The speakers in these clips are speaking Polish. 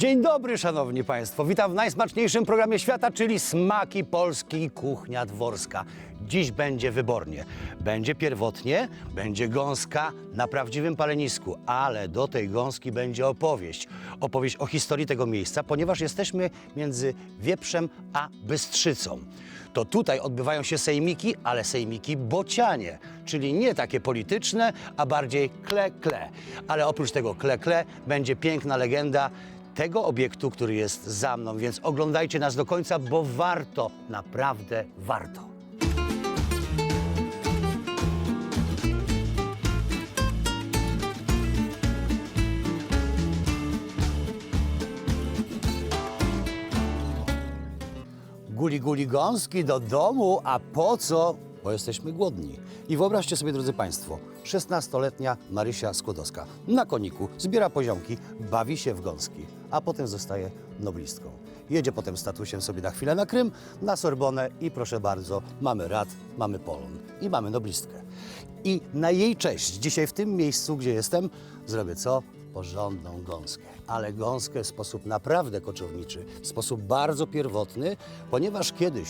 Dzień dobry, szanowni państwo. Witam w najsmaczniejszym programie świata, czyli Smaki Polski Kuchnia Dworska. Dziś będzie wybornie. Będzie pierwotnie, będzie gąska na prawdziwym palenisku, ale do tej gąski będzie opowieść. Opowieść o historii tego miejsca, ponieważ jesteśmy między Wieprzem a Bystrzycą. To tutaj odbywają się sejmiki, ale sejmiki bocianie, czyli nie takie polityczne, a bardziej kle-kle. Ale oprócz tego kle-kle będzie piękna legenda tego obiektu, który jest za mną, więc oglądajcie nas do końca, bo warto, naprawdę warto. Guli, guli gąski do domu, a po co? Bo jesteśmy głodni. I wyobraźcie sobie, drodzy Państwo, 16-letnia Marysia Skłodowska na koniku zbiera poziomki, bawi się w gąski, a potem zostaje noblistką. Jedzie potem statusiem sobie na chwilę na Krym, na Sorbonę i proszę bardzo, mamy rad, mamy polon i mamy noblistkę. I na jej cześć dzisiaj w tym miejscu, gdzie jestem, zrobię co? porządną gąskę. Ale gąskę w sposób naprawdę koczowniczy, w sposób bardzo pierwotny, ponieważ kiedyś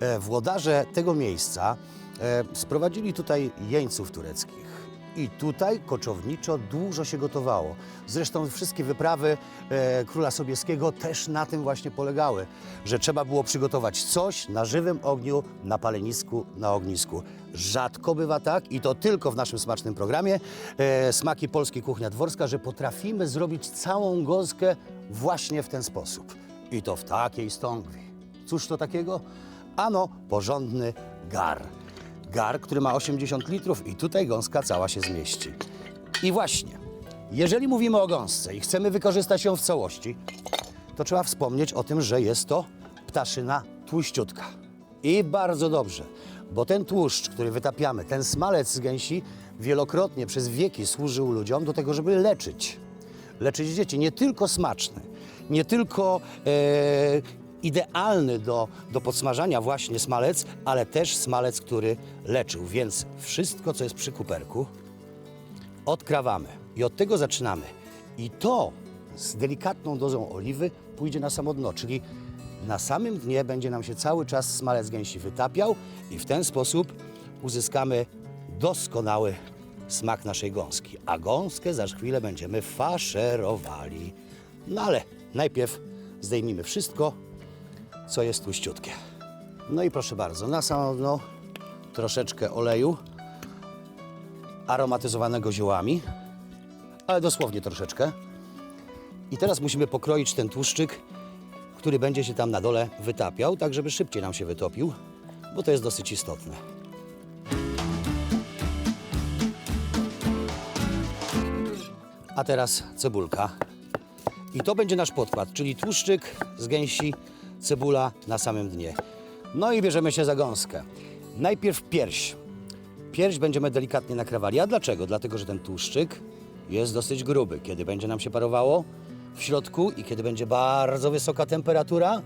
e, włodarze tego miejsca e, sprowadzili tutaj jeńców tureckich. I tutaj koczowniczo dużo się gotowało. Zresztą wszystkie wyprawy e, króla Sobieskiego też na tym właśnie polegały, że trzeba było przygotować coś na żywym ogniu, na palenisku, na ognisku. Rzadko bywa tak i to tylko w naszym smacznym programie e, Smaki Polskiej Kuchnia Dworska, że potrafimy zrobić całą gąskę właśnie w ten sposób. I to w takiej stągwi. Cóż to takiego? Ano, porządny gar gar, który ma 80 litrów i tutaj gąska cała się zmieści. I właśnie, jeżeli mówimy o gąsce i chcemy wykorzystać ją w całości, to trzeba wspomnieć o tym, że jest to ptaszyna tłuściutka. I bardzo dobrze, bo ten tłuszcz, który wytapiamy, ten smalec z gęsi wielokrotnie przez wieki służył ludziom do tego, żeby leczyć. Leczyć dzieci, nie tylko smaczny, nie tylko e, idealny do, do podsmażania właśnie smalec, ale też smalec, który leczył. Więc wszystko, co jest przy kuperku, odkrawamy i od tego zaczynamy. I to z delikatną dozą oliwy pójdzie na samo dno, czyli na samym dnie będzie nam się cały czas smalec gęsi wytapiał i w ten sposób uzyskamy doskonały smak naszej gąski. A gąskę za chwilę będziemy faszerowali. No ale najpierw zdejmijmy wszystko, co jest tłuściutkie. No i proszę bardzo, na samo dno troszeczkę oleju aromatyzowanego ziołami, ale dosłownie troszeczkę. I teraz musimy pokroić ten tłuszczyk, który będzie się tam na dole wytapiał, tak żeby szybciej nam się wytopił, bo to jest dosyć istotne. A teraz cebulka. I to będzie nasz podkład, czyli tłuszczyk z gęsi, cebula na samym dnie. No i bierzemy się za gąskę. Najpierw pierś. Pierś będziemy delikatnie nakrawali. A dlaczego? Dlatego, że ten tłuszczyk jest dosyć gruby. Kiedy będzie nam się parowało w środku i kiedy będzie bardzo wysoka temperatura,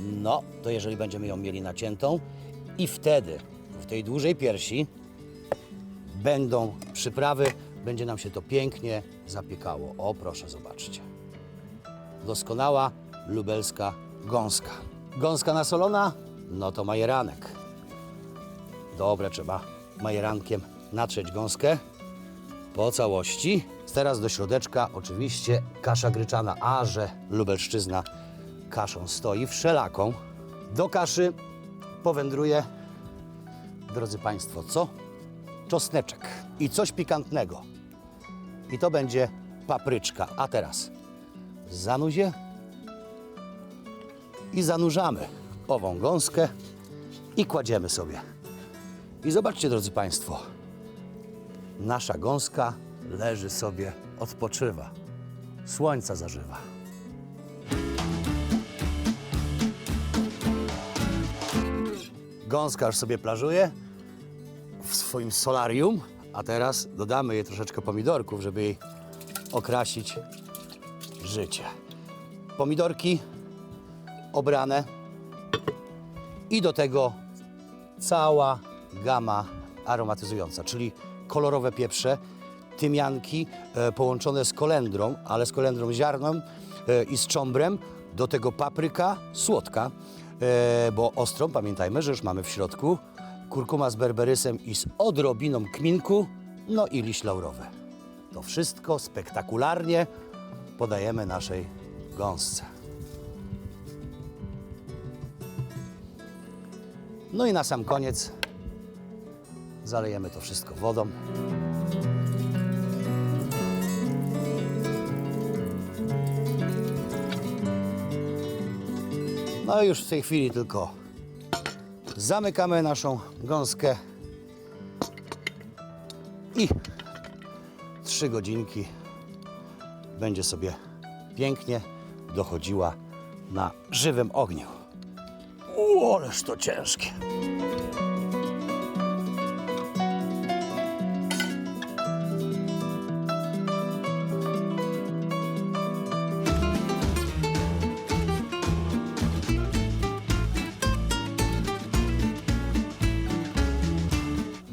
no to jeżeli będziemy ją mieli naciętą i wtedy w tej dużej piersi będą przyprawy, będzie nam się to pięknie zapiekało. O, proszę, zobaczcie. Doskonała lubelska gąska. Gąska nasolona? No to majeranek. Dobre, trzeba majerankiem natrzeć gąskę po całości. Teraz do środeczka oczywiście kasza gryczana, a że Lubelszczyzna kaszą stoi wszelaką. Do kaszy powędruje, drodzy Państwo, co? Czosneczek i coś pikantnego. I to będzie papryczka. A teraz zanuzie i zanurzamy ową gąskę i kładziemy sobie. I zobaczcie, drodzy Państwo, nasza gąska leży sobie, odpoczywa. Słońca zażywa. Gąska już sobie plażuje w swoim solarium, a teraz dodamy jej troszeczkę pomidorków, żeby jej okrasić życie. Pomidorki obrane i do tego cała gama aromatyzująca, czyli kolorowe pieprze, tymianki e, połączone z kolendrą, ale z kolendrą ziarną, e, i z czombrem, do tego papryka słodka, e, bo ostrą, pamiętajmy, że już mamy w środku, kurkuma z berberysem i z odrobiną kminku, no i liść laurowy. To wszystko spektakularnie podajemy naszej gąsce. No i na sam koniec zalejemy to wszystko wodą. No i już w tej chwili tylko zamykamy naszą gąskę i trzy godzinki będzie sobie pięknie dochodziła na żywym ogniu. U, ależ to ciężkie.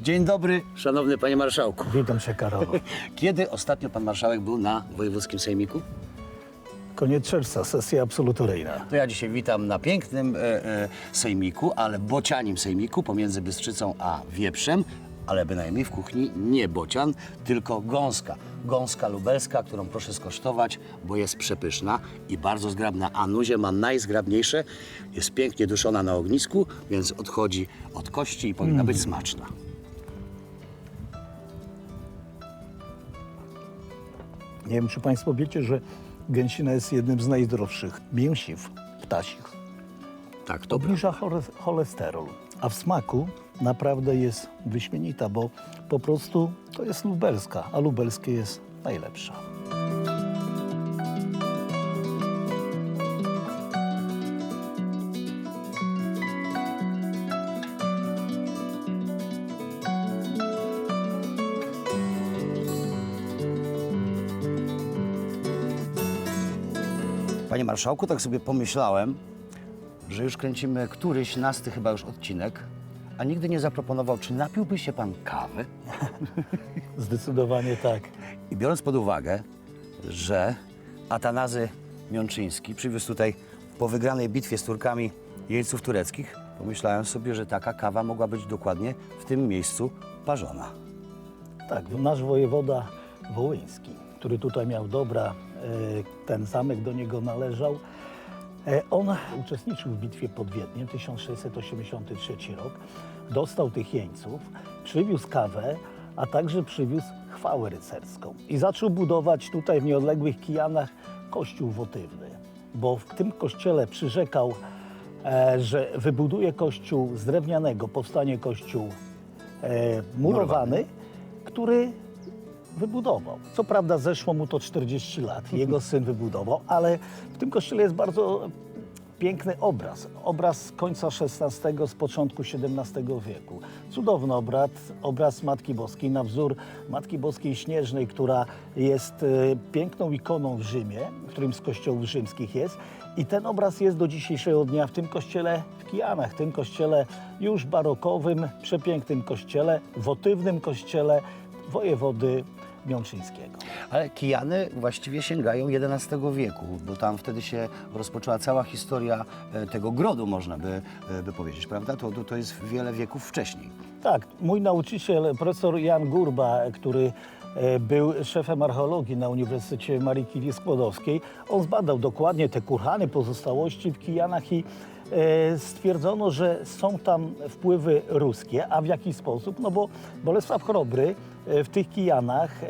Dzień dobry, szanowny panie marszałku. Witam się, Karolu. Kiedy ostatnio pan marszałek był na wojewódzkim sejmiku? Koniec czerwca, sesja absolutoryjna. To ja dzisiaj witam na pięknym e, e, sejmiku, ale bocianim sejmiku pomiędzy Bystrzycą a Wieprzem, ale bynajmniej w kuchni nie bocian, tylko gąska. Gąska lubelska, którą proszę skosztować, bo jest przepyszna i bardzo zgrabna. A nuzie ma najzgrabniejsze, jest pięknie duszona na ognisku, więc odchodzi od kości i powinna być smaczna. Nie wiem, czy Państwo wiecie, że gęsina jest jednym z najzdrowszych mięsiw ptasich. Tak, to Obniża chole- cholesterol, a w smaku naprawdę jest wyśmienita, bo po prostu to jest lubelska, a lubelskie jest najlepsza. Panie marszałku, tak sobie pomyślałem, że już kręcimy któryś nasty chyba już odcinek, a nigdy nie zaproponował, czy napiłby się pan kawy? Zdecydowanie tak. I biorąc pod uwagę, że Atanazy Miączyński przywiózł tutaj po wygranej bitwie z Turkami jeńców tureckich, pomyślałem sobie, że taka kawa mogła być dokładnie w tym miejscu parzona. Tak, nasz wojewoda wołyński, który tutaj miał dobra, ten zamek do niego należał. e, On uczestniczył w bitwie pod Wiedniem 1683 rok, dostał tych jeńców, przywiózł kawę, a także przywiózł chwałę rycerską. I zaczął budować tutaj w nieodległych Kijanach kościół wotywny, bo w tym kościele przyrzekał, e, że wybuduje kościół z drewnianego, powstanie kościół e, murowany, który wybudował. Co prawda zeszło mu to 40 lat, jego syn wybudował, ale w tym kościele jest bardzo piękny obraz. Obraz końca XVI, z początku XVII wieku. Cudowny obraz, obraz Matki Boskiej na wzór Matki Boskiej Śnieżnej, która jest e, piękną ikoną w Rzymie, w którym z kościołów rzymskich jest. I ten obraz jest do dzisiejszego dnia w tym kościele w Kijanach, tym kościele już barokowym, przepięknym kościele, wotywnym kościele wojewody Miączyńskiego. Ale Kijany właściwie sięgają XI wieku, bo tam wtedy się rozpoczęła cała historia e, tego grodu, można by, e, by powiedzieć, prawda? To, to, jest wiele wieków wcześniej. Tak, mój nauczyciel, profesor Jan Gurba, który e, był szefem archeologii na Uniwersytecie Marii Curie Skłodowskiej, on zbadał dokładnie te kurhany, pozostałości w Kijanach i stwierdzono, że są tam wpływy ruskie, a w jaki sposób? No bo Bolesław Chrobry w tych Kijanach e,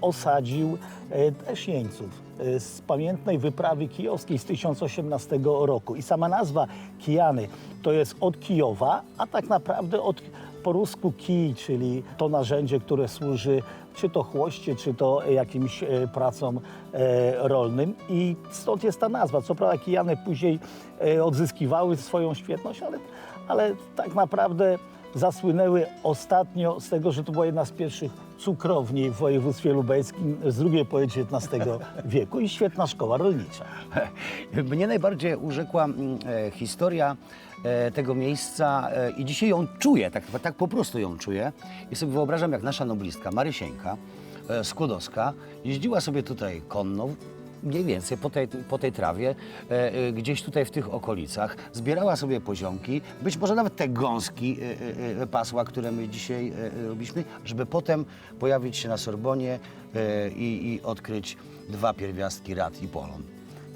osadził e, też jeńców e, z pamiętnej wyprawy kijowskiej z 1018 roku. I sama nazwa Kijany to jest od Kijowa, a tak naprawdę od po rusku kij, czyli to narzędzie, które służy czy to chłoście, czy to jakimś e, pracom e, rolnym. I stąd jest ta nazwa. Co prawda kijany później e, odzyskiwały swoją świetność, ale, ale tak naprawdę zasłynęły ostatnio z tego, że to była jedna z pierwszych cukrowni w województwie lubelskim z drugiej połowy XIX wieku i świetna szkoła rolnicza. Mnie najbardziej urzekła mm, e, historia e, tego miejsca e, i dzisiaj ją czuję, tak, tak po prostu ją czuję. I sobie wyobrażam, jak nasza noblistka Marysieńka e, Skłodowska jeździła sobie tutaj konno mniej więcej po tej, po tej trawie, e, e, gdzieś tutaj w tych okolicach, zbierała sobie poziomki, być może nawet te gąski e, e, e, pasła, które my dzisiaj e, e, robiliśmy, żeby potem pojawić się na Sorbonie e, i, i odkryć dwa pierwiastki rad i polon.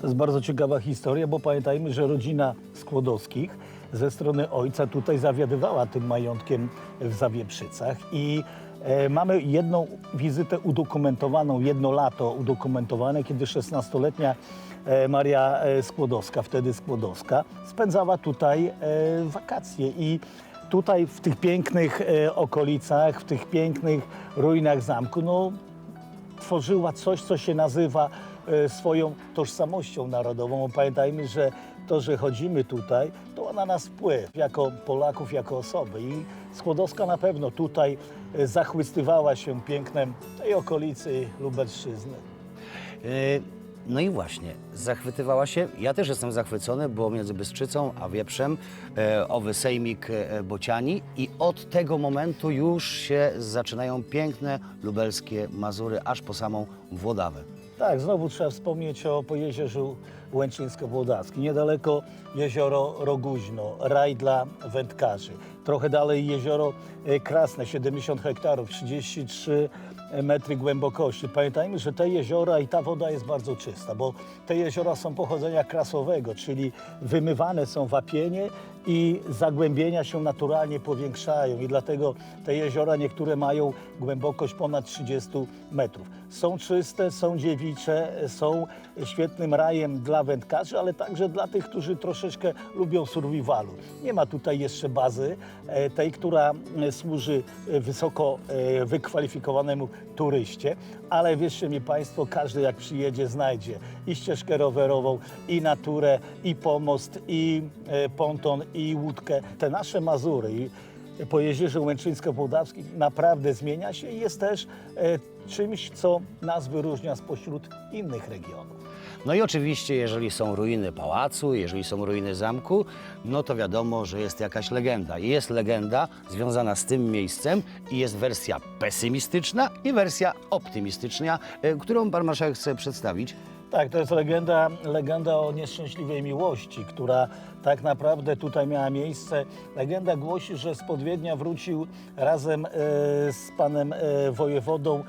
To jest bardzo ciekawa historia, bo pamiętajmy, że rodzina Skłodowskich ze strony ojca tutaj zawiadywała tym majątkiem w Zawieprzycach i e, mamy jedną wizytę udokumentowaną, jedno lato udokumentowane, kiedy 16-letnia e, Maria e, Skłodowska, wtedy Skłodowska, spędzała tutaj wakacje i tutaj w tych pięknych okolicach, w tych pięknych ruinach zamku, no tworzyła coś, co się nazywa swoją tożsamością narodową. Pamiętajmy, że to, że chodzimy tutaj, to ma na nas wpływ jako Polaków, jako osoby. I Skłodowska na pewno tutaj e, zachwystywała się pięknem tej okolicy Lubelszczyzny. E, No i właśnie, zachwytywała się. Ja też jestem zachwycony, bo między Bystrzycą a Wieprzem e, owy sejmik e, Bociani i od tego momentu już się zaczynają piękne lubelskie Mazury, aż po samą Włodawę. Tak, znowu trzeba wspomnieć o Pojezierzu Łęczyńsko-Włodawskim. Niedaleko jezioro Roguźno, raj dla wędkarzy. Trochę dalej jezioro e, Krasne, 70 hektarów, 33 metry głębokości. Pamiętajmy, że te jeziora i ta woda jest bardzo czysta, bo te jeziora są pochodzenia krasowego, czyli wymywane są wapienie i zagłębienia się naturalnie powiększają i dlatego te jeziora niektóre mają głębokość ponad 30 metrów. Są czyste, są dziewicze, są świetnym rajem dla wędkarzy, ale także dla tych, którzy troszeczkę lubią survivalu. Nie ma tutaj jeszcze bazy, tej, która e, służy e, wysoko e, wykwalifikowanemu turyście, ale wierzcie mi Państwo, każdy jak przyjedzie znajdzie i ścieżkę rowerową, i naturę, i pomost, i e, ponton, i łódkę. Te nasze Mazury po Jezierzu Łęczyńsko-Połdawskim naprawdę zmienia się i jest też e, czymś, co nas wyróżnia spośród innych regionów. No i oczywiście, jeżeli są ruiny pałacu, jeżeli są ruiny zamku, no to wiadomo, że jest jakaś legenda. I jest legenda związana z tym miejscem i jest wersja pesymistyczna i wersja optymistyczna, e, którą pan marszałek chce przedstawić. Tak, to jest legenda, legenda o nieszczęśliwej miłości, która tak naprawdę tutaj miała miejsce. Legenda głosi, że z Podwiednia wrócił razem e, z panem e, wojewodą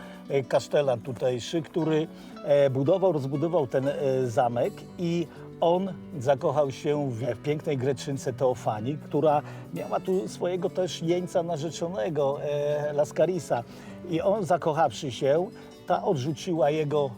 kasztelan tutejszy, który e, budował, rozbudował ten e, zamek i on zakochał się w, pięknej Greczynce Teofanii, która miała tu swojego też jeńca narzeczonego, e, Laskarisa. I on zakochawszy się, ta odrzuciła jego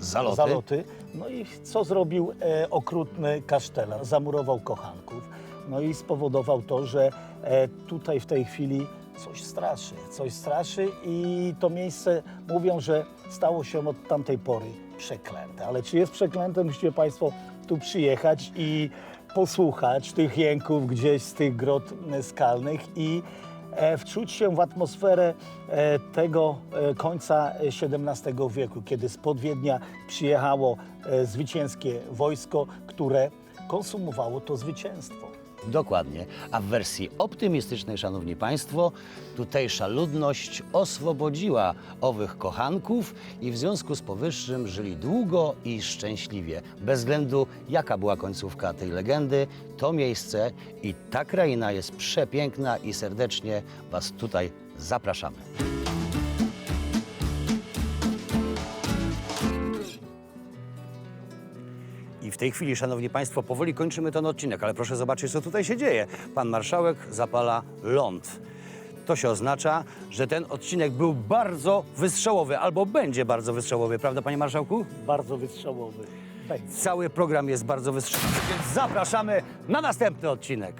Zaloty. zaloty. No i co zrobił e, okrutny kasztelan? Zamurował kochanków. No i spowodował to, że e, tutaj w tej chwili coś straszy. Coś straszy i to miejsce mówią, że stało się od tamtej pory przeklęte. Ale czy jest przeklęte, musicie Państwo tu przyjechać i posłuchać tych jęków gdzieś z tych grot skalnych i e, wczuć się w atmosferę e, tego e, końca XVII wieku, kiedy z Podwiednia przyjechało zwycięskie wojsko, które konsumowało to zwycięstwo. Dokładnie. A w wersji optymistycznej, szanowni państwo, tutejsza ludność oswobodziła owych kochanków i w związku z powyższym żyli długo i szczęśliwie. Bez względu jaka była końcówka tej legendy, to miejsce i ta kraina jest przepiękna i serdecznie was tutaj zapraszamy. Tej chwili, szanowni państwo, powoli kończymy ten odcinek, ale proszę zobaczyć, co tutaj się dzieje. Pan marszałek zapala ląd. To się oznacza, że ten odcinek był bardzo wystrzałowy, albo będzie bardzo wystrzałowy, prawda, panie marszałku? Bardzo wystrzałowy. Cały program jest bardzo wystrzałowy, więc zapraszamy na następny odcinek.